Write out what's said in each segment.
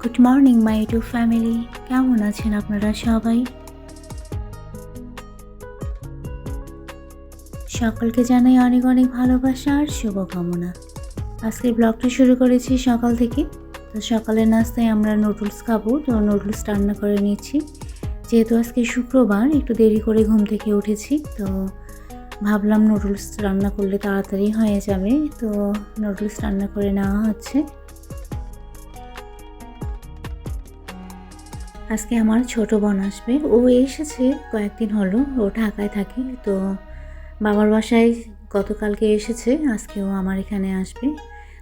Good morning my to family কেমন আছেন আপনারা সবাই? সকলকে জানাই অনেক অনেক ভালোবাসা আর শুভকামনা। আজকে ব্লগটা শুরু করেছি সকাল থেকে। তো সকালের নাস্তায় আমরা নুডলস খাব। তো নুডলস রান্না করে নিচ্ছি যেহেতু আজকে শুক্রবার, একটু দেরি করে ঘুম থেকে উঠেছি। তো ভাবলাম নুডলস রান্না করলে তাড়াতাড়ি হয়ে যাবে। তো নুডলস রান্না করে নেওয়া হচ্ছে। আজকে আমার ছোট বোন আসবে। ও এসেছে, কয়েকদিন হলো। ও ঢাকায় থাকে, তো বাবার বাসায় গতকালকে এসেছে। আজকেও আমার এখানে আসবে।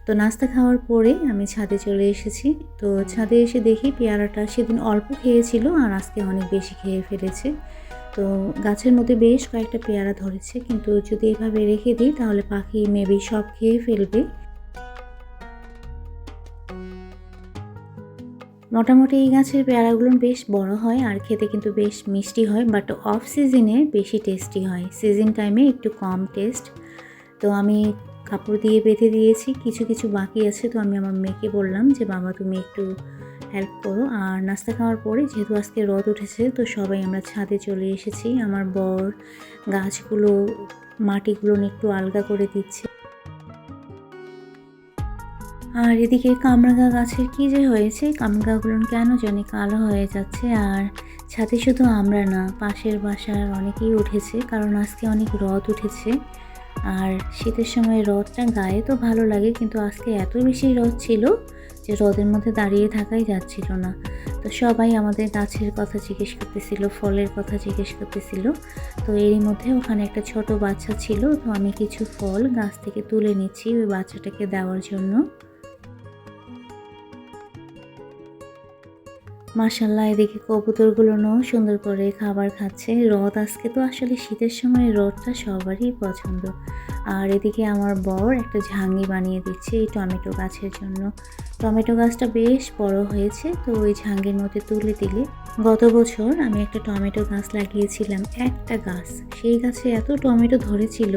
তো নাস্তা খাওয়ার পরে আমি ছাদে চলে এসেছি। তো ছাদে এসে দেখি পেয়ারাটা সেদিন অল্প খেয়েছিল আর আজকে অনেক বেশি খেয়ে ফেলেছে। তো গাছের মধ্যে বেশ কয়েকটা পেয়ারা ধরেছে, কিন্তু যদি এভাবে রেখে দিই তাহলে পাখি মেবি সব খেয়ে ফেলবে। মোটামুটি এই গাছের পেয়ারাগুলো বেশ বড় হয় আর খেতে কিন্তু বেশ মিষ্টি হয় বাট অফ সিজনে বেশি টেস্টি হয়। সিজন টাইমে একটু কম টেস্ট তো আমি কাপড় দিয়ে বেঁধে দিয়েছি, কিছু কিছু বাকি আছে, তো আমি আমার মেয়েকে বললাম যে, বাবা, তুমি একটু হেল্প করো। আর নাস্তা খাওয়ার পরে যেহেতু আজকে রদ উঠেছে, তো সবাই আমরা ছাদে চলে এসেছি। আমার বর গাছগুলো, মাটিগুলো একটু আলগা করে দিচ্ছে। আর এদিকে কামরাঙা গাছের কি যে হয়েছে কামরাঙাগুলো কেন জানি কালো হয়ে যাচ্ছে। আর ছাদে শুধু আমরা না, পাশের বাসার অনেকেই উঠেছে, কারণ আজকে অনেক রদ উঠেছে। আর শীতের সময় রদটা গায়ে তো ভালো লাগে, কিন্তু আজকে এত বেশি রদ ছিল যে রদের মধ্যে দাঁড়িয়ে থাকাই যাচ্ছিল না। তো সবাই আমাদের গাছের কথা জিজ্ঞেস করতেছিল, ফলের কথা জিজ্ঞেস করতেছিল। তো এরই মধ্যে ওখানে একটা ছোট বাচ্চা ছিল, তো আমি কিছু ফল গাছ থেকে তুলে নিচ্ছি ওই বাচ্চাটাকে দেওয়ার জন্য। মাসাল্লাহ এদিকে কবুতরগুলোও সুন্দর করে খাবার খাচ্ছে। রথ আজকে তো আসলে শীতের সময় রদটা সবারই পছন্দ। আর এদিকে আমার বর একটা ঝাঙ্গি বানিয়ে দিচ্ছে এই টমেটো গাছের জন্য। টমেটো গাছটা বেশ বড় হয়েছে, তো ওই ঝাঙ্গির মধ্যে তুলে দিলে গত বছর আমি একটা টমেটো গাছ লাগিয়েছিলাম, একটা গাছ। সেই গাছে এত টমেটো ধরেছিল।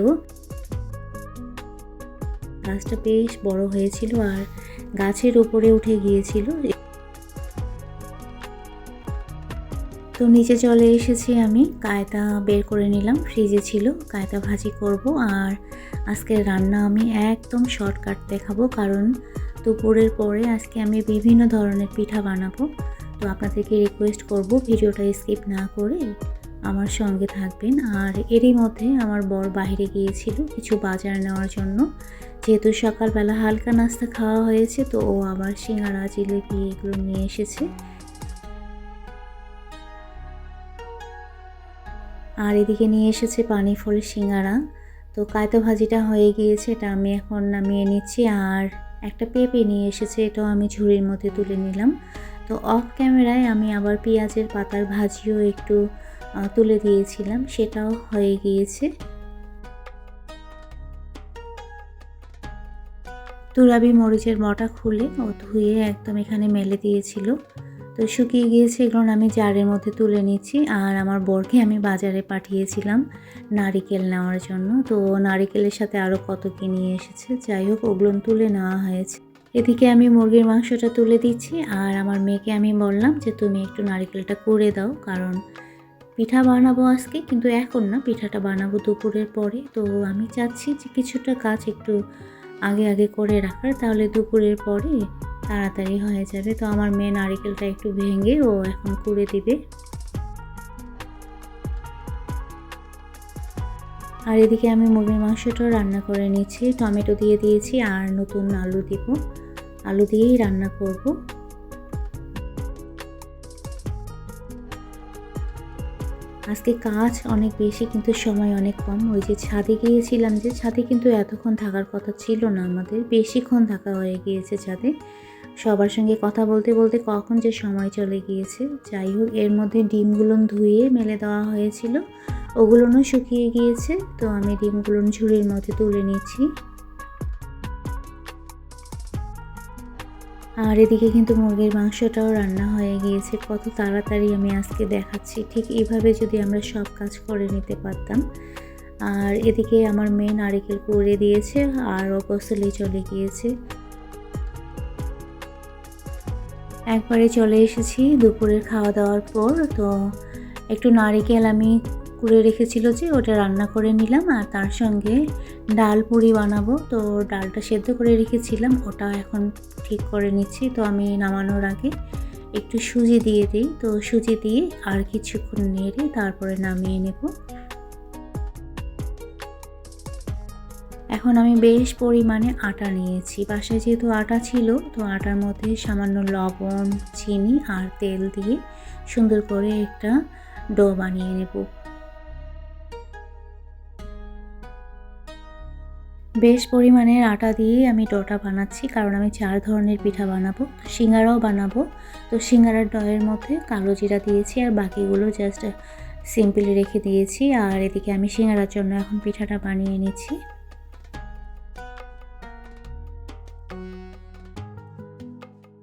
গাছটা বেশ বড় হয়েছিল আর গাছের উপরে উঠে গিয়েছিল। তো নিচে চলে এসেছি আমি। কায়তা বের করে নিলাম, ফ্রিজে ছিল। কায়তা ভাজি করব আর আজকে রান্না আমি একদম শর্টকাট দেখাবো কারণ দুপুরের পরে আজকে আমি বিভিন্ন ধরনের পিঠা বানাবো। তো আপনাদেরকে রিকোয়েস্ট করব ভিডিওটা স্কিপ না করে আমার সঙ্গে থাকবেন। আর এরই মধ্যে আমার বর বাইরে গিয়েছিল কিছু বাজার নেওয়ার জন্য। যেহেতু সকালবেলা হালকা নাস্তা খাওয়া হয়েছে, তো ও আবার সিঙ্গারা, জিলিপি এগুলো নিয়ে এসেছে। আর এদিকে নিয়ে এসেছে পানি ফলের সিঙ্গারা। তো কায়তো ভাজিটা হয়ে গিয়েছে, এটা আমি এখন নামিয়ে নিচ্ছি। আর একটা পেঁপে নিয়ে এসেছে, এটাও আমি ঝুড়ির মধ্যে তুলে নিলাম। তো অফ ক্যামেরায় আমি আবার পেঁয়াজের পাতার ভাজিও একটু তুলে দিয়েছিলাম, সেটাও হয়ে গিয়েছে। তুরাবি মরিচের মটা খুলে ও ধুয়ে একদম এখানে মেলে দিয়েছিল। তো শুকিয়ে গিয়েছে, এগুলো আমি জারের মধ্যে তুলে নিচ্ছি। আর আমার বরকে আমি বাজারে পাঠিয়েছিলাম নারিকেল নেওয়ার জন্য। তো নারিকেলের সাথে আরও কত কি নিয়ে এসেছে, যাই হোক, ওগুলো তুলে নেওয়া হয়েছে। এদিকে আমি মুরগির মাংসটা তুলে দিচ্ছি, আর আমার মেয়েকে আমি বললাম যে, তুমি একটু নারিকেলটা করে দাও, কারণ পিঠা বানাবো আজকে, কিন্তু এখন না, পিঠাটা বানাবো দুপুরের পরে। তো আমি চাচ্ছি যে, কিছুটা কাজ একটু আগে আগে করে রাখার, তাহলে দুপুরের পরে তাড়াতাড়ি হয়ে যাবে। তো আমার মেয়ে নারিকেলটা একটু ভেঙে ও এখন করে দিবে। আর এদিকে আমি মুরগির মাংসটাও রান্না করে নিচ্ছি। টমেটো দিয়ে দিয়েছি আর নতুন আলু দিব। আলু দিয়েই রান্না করব। আজকে কাজ অনেক বেশি, কিন্তু সময় অনেক কম। ওই যে ছাদে গিয়েছিলাম যে, ছাদে কিন্তু এতক্ষণ থাকার কথা ছিল না আমাদের। বেশিক্ষণ থাকা হয়ে গিয়েছে ছাদে। সবার সঙ্গে কথা বলতে বলতে কখন যে সময় চলে গিয়েছে, যাই হোক, এর মধ্যে ডিমগুলো ধুয়ে মেলে দেওয়া হয়েছিল। ওগুলোও শুকিয়ে গিয়েছে, তো আমি ডিমগুলো ঝুড়ির মধ্যে তুলে নিচ্ছি। আর এদিকে কিন্তু মুরগির মাংসটাও রান্না হয়ে গিয়েছে, কত তাড়াতাড়ি আমি আজকে দেখাচ্ছি। ঠিক এইভাবে যদি আমরা সব কাজ করে নিতে পারতাম। আর এদিকে আমার মেয়ে নারিকেল করে দিয়েছে, আর অগসলে চলে গিয়েছে। একবারে চলে এসেছি দুপুরের খাওয়া দাওয়ার পর। তো একটু নারিকেল আমি কুড়ে রেখেছিল যে ওটা রান্না করে নিলাম আর তার সঙ্গে ডাল পুরি বানাবো। তো ডালটা সেদ্ধ করে রেখেছিলাম ওটা এখন ঠিক করে নিচ্ছি। তো আমি নামানোর আগে একটু সুজি দিয়ে দিই। তো সুজি দিয়ে আর কিছুক্ষণ নেড়ে তারপরে নামিয়ে নেব। এখন আমি বেশ পরিমাণে আটা নিয়েছি। বাসায় যেহেতু আটা ছিল, তো আটার মধ্যে সামান্য লবণ, চিনি আর তেল দিয়ে সুন্দর করে একটা ডো বানিয়ে নেব। বেশ পরিমাণের আটা দিয়ে আমি ডোটা বানাচ্ছি, কারণ আমি চার ধরনের পিঠা বানাবো। সিঙ্গারাও বানাবো। তো সিঙ্গারার ডয়ের মধ্যে কালো জিরা দিয়েছি আর বাকিগুলো জাস্ট সিম্পলি রেখে দিয়েছি। আর এদিকে আমি সিঙ্গারার জন্য এখন পিঠাটা বানিয়ে নিচ্ছি।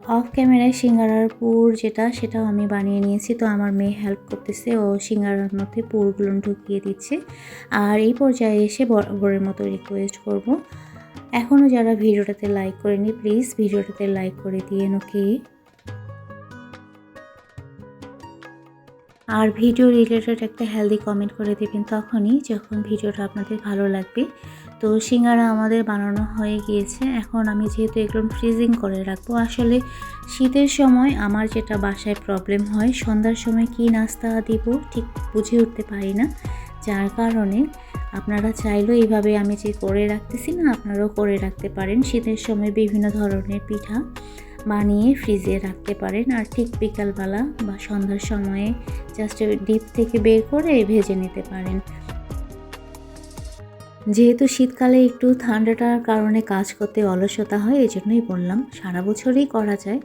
অফ ক্যামেরায় সিঙ্গারার পুর যেটা, সেটাও আমি বানিয়ে নিয়েছি। তো আমার মেয়ে হেল্প করতেছে, ও সিঙ্গারার মধ্যে পুরগুলো ঢুকিয়ে দিচ্ছে। আর এই পর্যায়ে এসে বরাবরের মতো রিকোয়েস্ট করব। এখনও যারা ভিডিওটাতে লাইক করেনি প্লিজ ভিডিওটাতে লাইক করে দিয়ে ওকে আর ভিডিও রিলেটেড একটা হেলদি কমেন্ট করে দেবেন তখনই যখন ভিডিওটা আপনাদের ভালো লাগবে। তো সিঙ্গারা আমাদের বানানো হয়ে গিয়েছে। এখন আমি যেহেতু একদম ফ্রিজিং করে রাখব, আসলে শীতের সময় আমার যেটা বাসায় প্রবলেম হয়, সন্ধ্যার সময় কি নাস্তা দিব ঠিক বুঝে উঠতে পারি না। যার কারণে আপনারা চাইলেও এইভাবে আমি যে করে রাখতেছি না, আপনারাও করে রাখতে পারেন। শীতের সময় বিভিন্ন ধরনের পিঠা। বানিয়ে ফ্রিজে রাখতে পারেন আর ঠিক বিকালবেলা বা সন্ধ্যার সময়ে জাস্ট ডিপ থেকে বের করে ভেজে নিতে পারেন। যেহেতু শীতকালে একটু ঠান্ডাটার কারণে কাজ করতে অলসতা হয় এই জন্যই বললাম সারা বছরই করা যায়।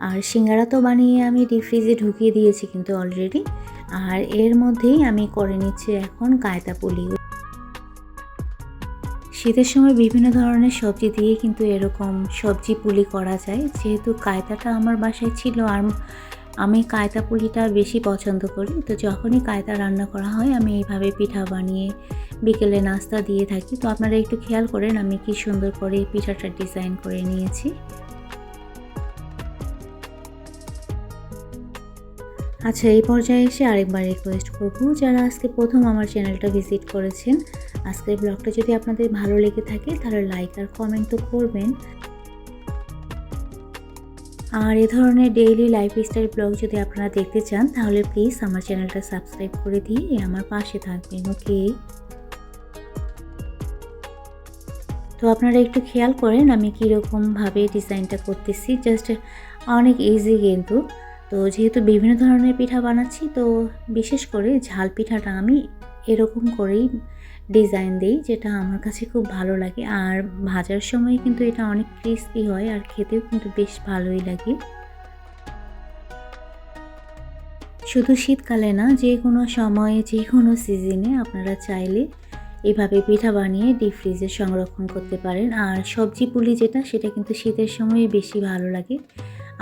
আর সিঙ্গারা তো বানিয়ে আমি ডিপ ফ্রিজে ঢুকিয়ে দিয়েছি কিন্তু অলরেডি আর এর মধ্যেই আমি করে নিচ্ছি এখন কায়তা পুলি। শীতের সময় বিভিন্ন ধরনের সবজি দিয়ে কিন্তু এরকম সবজি পুলি করা যায়। যেহেতু কায়তাটা আমার বাসায় ছিল, আর আমি কায়তা পুলিটা বেশি পছন্দ করি, তো যখনই কায়তা রান্না করা হয়, আমি এইভাবে পিঠা বানিয়ে বিকেলে নাস্তা দিয়ে থাকি। তো আপনারা একটু খেয়াল করেন, আমি কি সুন্দর করে পিঠাটা ডিজাইন করে নিয়েছি। আচ্ছা এই পর্যায়ে এসে আরেকবার রিকোয়েস্ট করব, যারা আজকে প্রথম আমার চ্যানেলটা ভিজিট করেছেন আজকের ব্লগটা যদি আপনাদের ভালো লেগে থাকে, তাহলে লাইক আর কমেন্ট তো করবেন। আর এ ধরনের ডেইলি লাইফস্টাইল ব্লগ যদি আপনারা দেখতে চান, তাহলে প্লিজ আমার চ্যানেলটা সাবস্ক্রাইব করে দিয়ে আমার পাশে থাকবেন ওকে তো আপনারা একটু খেয়াল করেন, আমি কীরকমভাবে ডিজাইনটা করতেছি। জাস্ট অনেক ইজি কিন্তু। তো যেহেতু বিভিন্ন ধরনের পিঠা বানাচ্ছি, তো বিশেষ করে ঝাল পিঠাটা আমি এরকম করেই ডিজাইন দিই, যেটা আমার কাছে খুব ভালো লাগে। আর ভাজার সময় কিন্তু এটা অনেক ক্রিস্পি হয়, আর খেতেও কিন্তু বেশ ভালোই লাগে। শুধু শীতকালে না, যে কোনো সময়ে, যে কোনো সিজনে আপনারা চাইলে এভাবে পিঠা বানিয়ে ডিপ ফ্রিজে সংরক্ষণ করতে পারেন। আর সবজি পুলি যেটা, সেটা কিন্তু শীতের সময়ে বেশি ভালো লাগে।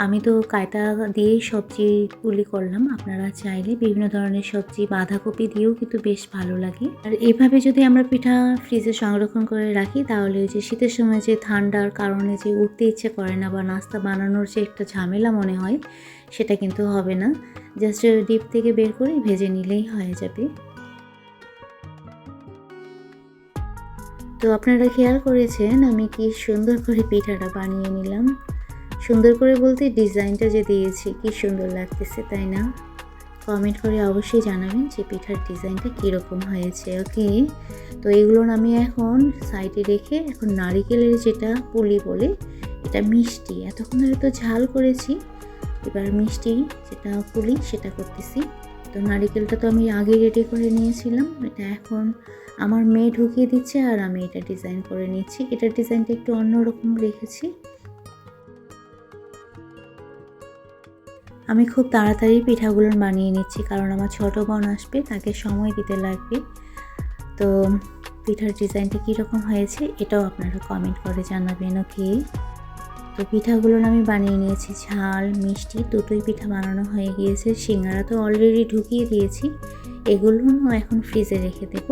আমি তো কায়তা দিয়েই সবজিগুলি করলাম। আপনারা চাইলে বিভিন্ন ধরনের সবজি, বাঁধাকপি দিয়েও কিন্তু বেশ ভালো লাগে। আর এইভাবে যদি আমরা পিঠা ফ্রিজে সংরক্ষণ করে রাখি, তাহলে যে শীতের সময় যে ঠান্ডার কারণে যে উঠতে ইচ্ছে করে না বা নাস্তা বানানোর যে একটা ঝামেলা মনে হয়, সেটা কিন্তু হবে না। জাস্ট ডিপ থেকে বের করে ভেজে নিলেই হয়ে যাবে। তো আপনারা খেয়াল করেছেন, আমি কি সুন্দর করে পিঠাটা বানিয়ে নিলাম। সুন্দর করে বলতে ডিজাইনটা যে দিয়েছি, কি সুন্দর লাগতেছে, তাই না? কমেন্ট করে অবশ্যই জানাবেন যে পিঠার ডিজাইনটা কীরকম হয়েছে, ওকে? তো এগুলো আমি এখন সাইডে রেখে, এখন নারিকেলের যেটা পুলি বলে, এটা মিষ্টি। এতক্ষণ ধরে তো ঝাল করেছি, এবার মিষ্টি যেটা পুলি সেটা করতেছি। তো নারিকেলটা তো আমি আগে রেডি করে নিয়েছিলাম, এটা এখন আমার মেয়ে ঢুকিয়ে দিচ্ছে আর আমি এটা ডিজাইন করে নিচ্ছি। এটার ডিজাইনটা একটু অন্যরকম রেখেছি। আমি খুব তাড়াতাড়ি পিঠাগুলো বানিয়ে নিচ্ছি, কারণ আমার ছোটো বোন আসবে, তাকে সময় দিতে লাগবে। তো পিঠার ডিজাইনটা কীরকম হয়েছে এটাও আপনারা কমেন্ট করে জানাবেন ওকে তো পিঠাগুলো আমি বানিয়ে নিয়েছি, ঝাল, মিষ্টি, দুটোই পিঠা বানানো হয়ে গিয়েছে। সিঙ্গারা তো অলরেডি ঢুকিয়ে দিয়েছি, এগুলো এখন ফ্রিজে রেখে দেব।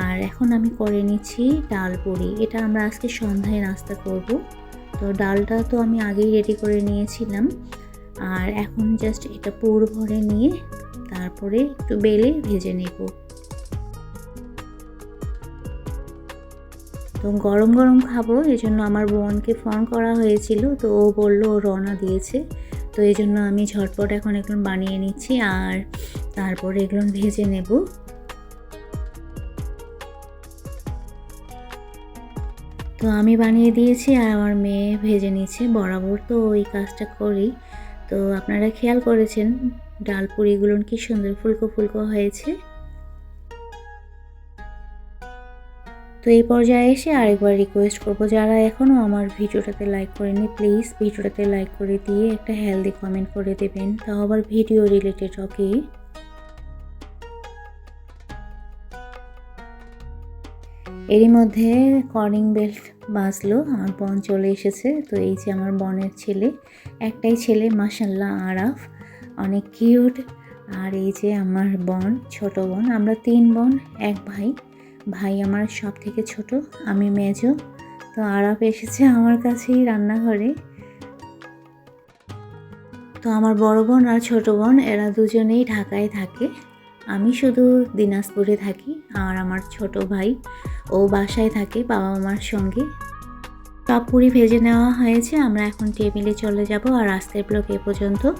আর এখন আমি করে নিচ্ছি ডাল পুরি, এটা আমরা আজকে সন্ধ্যায় নাস্তা করব। তো ডালটা তো আমি আগেই রেডি করে নিয়েছিলাম। আর এখন জাস্ট এটা পুর ভরে নিয়ে তারপরে একটু বেলে ভেজে নেব। তো গরম গরম খাব এই জন্য আমার বোনকে ফোন করা হয়েছিল, তো ও বলল ও রওনা দিয়েছে। তো এই জন্য আমি ঝটপট এখন এগুলো বানিয়ে নিচ্ছি আর তারপরে এগুলো ভেজে নেব। তো আমি বানিয়ে দিয়েছি আর আমার মেয়ে ভেজে নিচ্ছে, বরাবর তো ওই কাজটা করি। তো আপনারা খেয়াল করেছেন, ডাল পুরিগুলো কি সুন্দর ফুলকো ফুলকো হয়েছে? তো এই পর্যায়ে এসে আরেকবার রিকোয়েস্ট করব, যারা এখনও আমার ভিডিওটাতে লাইক করেনি প্লিজ ভিডিওটাতে লাইক করে দিয়ে একটা হেলদি কমেন্ট করে দেবেন। তাও আবার ভিডিও রিলেটেড ওকে এরই মধ্যে কলিং বেল্ট বাজলো আমার বোন চলে এসেছে। তো এই যে আমার বোনের ছেলে, একটাই ছেলে মাসাল্লাহ আরাফ। অনেক কিউট। আর এই যে আমার বোন, ছোট বোন, আমরা তিন বোন, এক ভাই। ভাই আমার সব থেকে ছোট, আমি মেজো। তো আরাফ এসেছে আমার কাছেই রান্নাঘরে। তো আমার বড় বোন আর ছোট বোন, এরা দুজনেই ঢাকায় থাকে। আমি শুধু দিনাজপুরে থাকি আর আমার ছোট ভাই ও বাসায় থাকে বাবা মার সঙ্গে। সব পুরি ভেজে নেওয়া হয়েছে, আমরা এখন টেবিলে চলে যাব আর আজকের ব্লগ এ পর্যন্ত।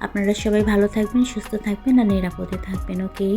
আপনারা সবাই ভালো থাকবেন, সুস্থ থাকবেন আর নিরাপদে থাকবেন, ওকে?